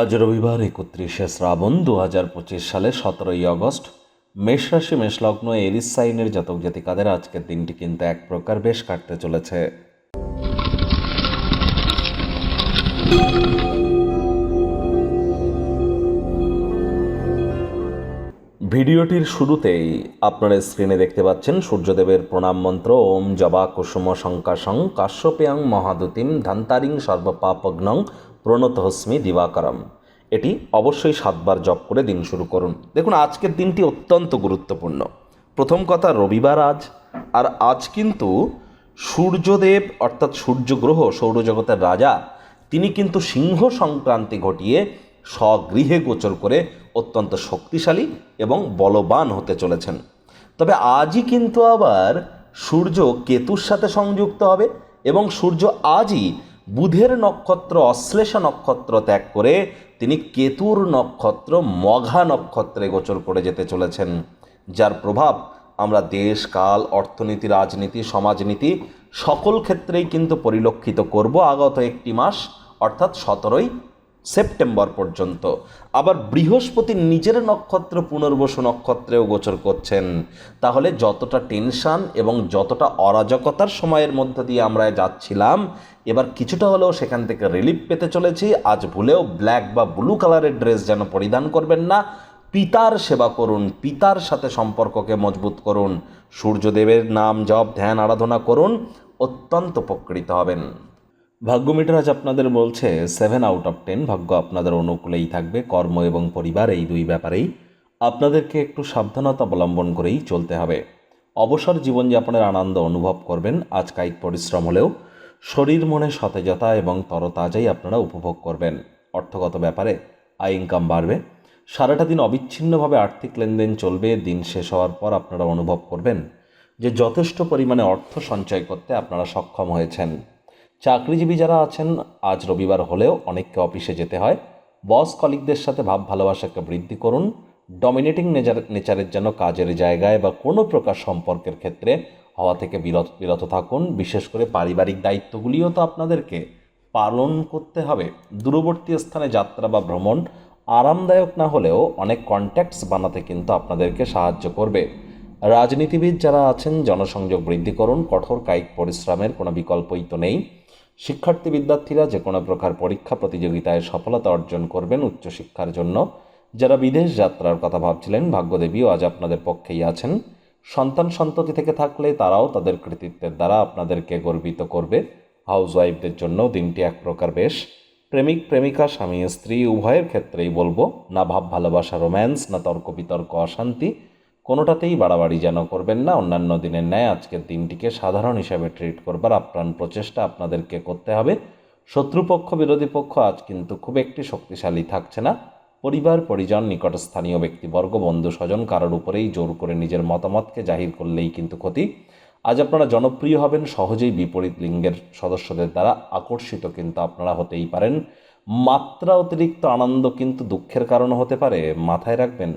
আজ রবিবার একত্রিশে শ্রাবণ দু হাজার পঁচিশ সালে সতেরোই আগস্ট মেষরাশি মেষলগ্ন এরিস সাইনের জাতক জাতিকাদের আজকের দিনটি কিন্তু এক প্রকার বেশ কাটতে চলেছে। ভিডিওটির শুরুতেই আপনারা স্ক্রিনে দেখতে পাচ্ছেন সূর্যদেবের প্রণাম মন্ত্র, ওম জবা কুসুম শঙ্কাশং, কাশ্যপেয়ং মহাদুতিম, ধান্তারিং সর্বপাপগ্নং প্রণতহস্মি দিবাকরম। এটি অবশ্যই সাতবার জপ করে দিন শুরু করুন। দেখুন, আজকের দিনটি অত্যন্ত গুরুত্বপূর্ণ। প্রথম কথা, রবিবার আজ। আর আজ কিন্তু সূর্যদেব, অর্থাৎ সূর্যগ্রহ, সৌরজগতের রাজা, তিনি কিন্তু সিংহ সংক্রান্তি ঘটিয়ে স্বগৃহে গোচর করে অত্যন্ত শক্তিশালী এবং বলবান হতে চলেছেন। তবে আজই কিন্তু আবার সূর্য কেতুর সাথে সংযুক্ত হবে এবং সূর্য আজই বুধের নক্ষত্র, অশ্লেষ নক্ষত্র ত্যাগ করে তিনি কেতুর নক্ষত্র, মঘা নক্ষত্রে গোচর করে যেতে চলেছেন। যার প্রভাব আমরা দেশ, কাল, অর্থনীতি, রাজনীতি, সমাজনীতি সকল ক্ষেত্রেই কিন্তু পরিলক্ষিত করব। আগত একটি মাস অর্থাৎ সতেরোই সেপ্টেম্বর পর্যন্ত। আবার বৃহস্পতি নিজের নক্ষত্র পুনর্বসু নক্ষত্রেও গোচর করছেন। তাহলে যতটা টেনশন এবং যতটা অরাজকতার সময়ের মধ্য দিয়ে আমরা যাচ্ছিলাম, এবার কিছুটা হলেও সেখান থেকে রিলিফ পেতে চলেছি। আজ ভুলেও ব্ল্যাক বা ব্লু কালারের ড্রেস যেন পরিধান করবেন না। পিতার সেবা করুন, পিতার সাথে সম্পর্ককে মজবুত করুন। সূর্যদেবের নাম জপ, ধ্যান, আরাধনা করুন। অত্যন্ত উপকৃত হবেন। ভাগ্য মিটার আজ আপনাদের বলছে সেভেন আউট অফ টেন ভাগ্য আপনাদের অনুকূলেই থাকবে। কর্ম এবং পরিবার এই দুই ব্যাপারেই আপনাদেরকে একটু সাবধানতা অবলম্বন করেই চলতে হবে। অবসর জীবনযাপনের আনন্দ অনুভব করবেন। আজ কায়িক পরিশ্রম হলেও শরীর মনে সতেজতা এবং তরতাজাই আপনারা উপভোগ করবেন। অর্থগত ব্যাপারে আয় ইনকাম বাড়বে। সারাটা দিন অবিচ্ছিন্নভাবে আর্থিক লেনদেন চলবে। দিন শেষ হওয়ার পর আপনারা অনুভব করবেন যে যথেষ্ট পরিমাণে অর্থ সঞ্চয় করতে আপনারা সক্ষম হয়েছেন। চাকরিজীবী যারা আছেন, আজ রবিবার হলেও অনেককে অফিসে যেতে হয়। বস কলিকদের সাথে ভাব ভালোবাসাকে বৃদ্ধি করুন। ডমিনেটিং নেচার নেচারের যেন কাজের জায়গায় বা কোনো প্রকার সম্পর্কের ক্ষেত্রে হওয়া থেকে বিরত বিরত থাকুন। বিশেষ করে পারিবারিক দায়িত্বগুলিও তো আপনাদেরকে পালন করতে হবে। দূরবর্তী স্থানে যাত্রা বা ভ্রমণ আরামদায়ক না হলেও অনেক কন্ট্যাক্টস বানাতে কিন্তু আপনাদেরকে সাহায্য করবে। রাজনীতিবিদ যারা আছেন, জনসংযোগ বৃদ্ধি করুন। কঠোর কায়িক পরিশ্রমের কোনো বিকল্পই তো নেই। শিক্ষার্থী বিদ্যার্থীরা যে কোনো প্রকার পরীক্ষা প্রতিযোগিতায় সফলতা অর্জন করবেন উচ্চশিক্ষার জন্য। যারা বিদেশ যাত্রার কথা ভাবছিলেন, ভাগ্যদেবীও আজ আপনাদের পক্ষেই আছেন। সন্তান সন্ততি থেকে থাকলে তারাও তাদের কৃতিত্বের দ্বারা আপনাদেরকে গর্বিত করবে। হাউস ওয়াইফদের জন্য দিনটি এক প্রকার বেশ। প্রেমিক, প্রেমিকা, স্বামী, স্ত্রী, উভয়ের ক্ষেত্রেই বলব, না ভাব, ভালোবাসা, রোম্যান্স, না তর্ক বিতর্ক, অশান্তি কোনোটাতেই বাড়াবাড়ি যেন করবেন না। অন্যান্য দিনের ন্যায় আজকের দিনটিকে সাধারণ হিসাবে ট্রিট করবার আপ্রাণ প্রচেষ্টা আপনাদেরকে করতে হবে। শত্রুপক্ষ, বিরোধী পক্ষ আজ কিন্তু খুব একটি শক্তিশালী থাকছে না। পরিবার, পরিজন নিকটস্থানীয় ব্যক্তিবর্গ, বন্ধু, স্বজন কারোর উপরেই জোর করে নিজের মতামতকে জাহির করলেই কিন্তু ক্ষতি। আজ আপনারা জনপ্রিয় হবেন, সহজেই বিপরীত লিঙ্গের সদস্যদের দ্বারা আকর্ষিত কিন্তু আপনারা হতেই পারেন। মাত্রা অতিরিক্ত আনন্দ কিন্তু দুঃখের কারণ হতে পারে। মাথায় রাখবেন